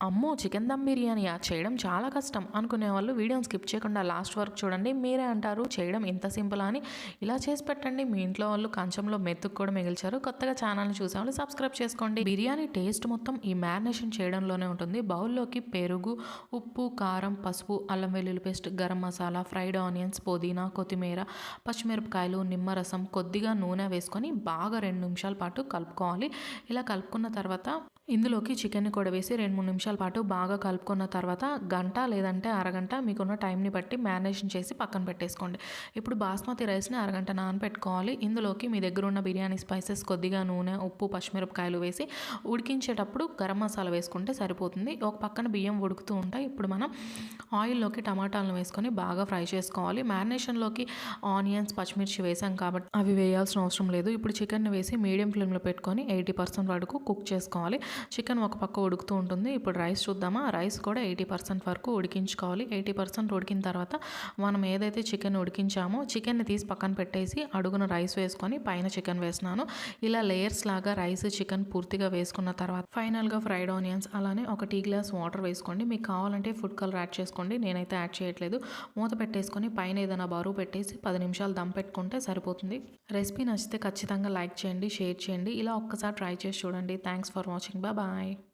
అమ్మో చికెన్ దమ్ బిర్యానీయా చేయడం చాలా కష్టం. అనుకునే వాళ్ళు వీడియోని స్కిప్ చేయకుండా లాస్ట్ వరకు చూడండి. మీరే అంటారు చేయడం ఇంత సింపుల్ అని. ఇలా చేసి పెట్టండి. మీ ఇంట్లో వాళ్ళు కంచంలో మెతుకు కూడా మిగిల్చారు. కొత్తగా ఛానల్ని చూసే వాళ్ళు సబ్స్క్రైబ్ చేసుకోండి. బిర్యానీ టేస్ట్ మొత్తం ఈ మ్యారినేషన్ చేయడంలోనే ఉంటుంది. బౌల్లోకి పెరుగు ఉప్పు కారం పసుపు అల్లం వెల్లుల్లి paste garam masala fried onions పుదీనా కొత్తిమీర పచ్చిమిరపకాయలు నిమ్మరసం కొద్దిగా నూనె వేసుకొని బాగా రెండు నిమిషాల పాటు కలుపుకోవాలి. ఇలా కలుపుకున్న తర్వాత ఇందులోకి చికెన్ని కూడా వేసి రెండు మూడు నిమిషాల పాటు బాగా కలుపుకున్న తర్వాత గంట లేదంటే అరగంట మీకున్న టైంని బట్టి మ్యారినేషన్ చేసి పక్కన పెట్టేసుకోండి. ఇప్పుడు బాస్మతి రైస్ని అరగంట నానబెట్టుకోవాలి. ఇందులోకి మీ దగ్గర ఉన్న బిర్యానీ స్పైసెస్ కొద్దిగా నూనె ఉప్పు పచ్చిమిరపకాయలు వేసి ఉడికించేటప్పుడు గరం మసాలా వేసుకుంటే సరిపోతుంది. ఒక పక్కన బియ్యం ఉడుకుతూ ఉంటాయి. ఇప్పుడు మనం ఆయిల్లోకి టమాటాలను వేసుకొని బాగా ఫ్రై చేసుకోవాలి. మ్యారినేషన్లోకి ఆనియన్స్ పచ్చిమిర్చి వేసాం కాబట్టి అవి వేయాల్సిన అవసరం లేదు. ఇప్పుడు చికెన్ వేసి మీడియం ఫ్లేమ్లో పెట్టుకొని ఎయిటీ పర్సెంట్ వరకు కుక్ చేసుకోవాలి. చికెన్ ఒక పక్క ఉడుకుతూ ఉంటుంది. ఇప్పుడు రైస్ చూద్దామా? రైస్ కూడా ఎయిటీ పర్సెంట్ వరకు ఉడికించుకోవాలి. ఎయిటీ పర్సెంట్ ఉడికిన తర్వాత మనం ఏదైతే చికెన్ ఉడికించామో చికెన్ని తీసి పక్కన పెట్టేసి అడుగున రైస్ వేసుకొని పైన చికెన్ వేసినాను ఇలా లేయర్స్ లాగా రైస్ చికెన్ పూర్తిగా వేసుకున్న తర్వాత ఫైనల్గా ఫ్రైడ్ ఆనియన్స్ అలానే ఒక టీ గ్లాస్ వాటర్ వేసుకోండి. మీకు కావాలంటే ఫుడ్ కలర్ యాడ్ చేసుకోండి. నేనైతే యాడ్ చేయట్లేదు. మూత పెట్టేసుకొని పైన ఏదైనా బరువు పెట్టేసి పది నిమిషాలు దమ్ పెట్టుకుంటే సరిపోతుంది. రెసిపీ నచ్చితే ఖచ్చితంగా లైక్ చేయండి షేర్ చేయండి. ఇలా ఒక్కసారి ట్రై చేసి చూడండి. Thanks for watching. Bye bye.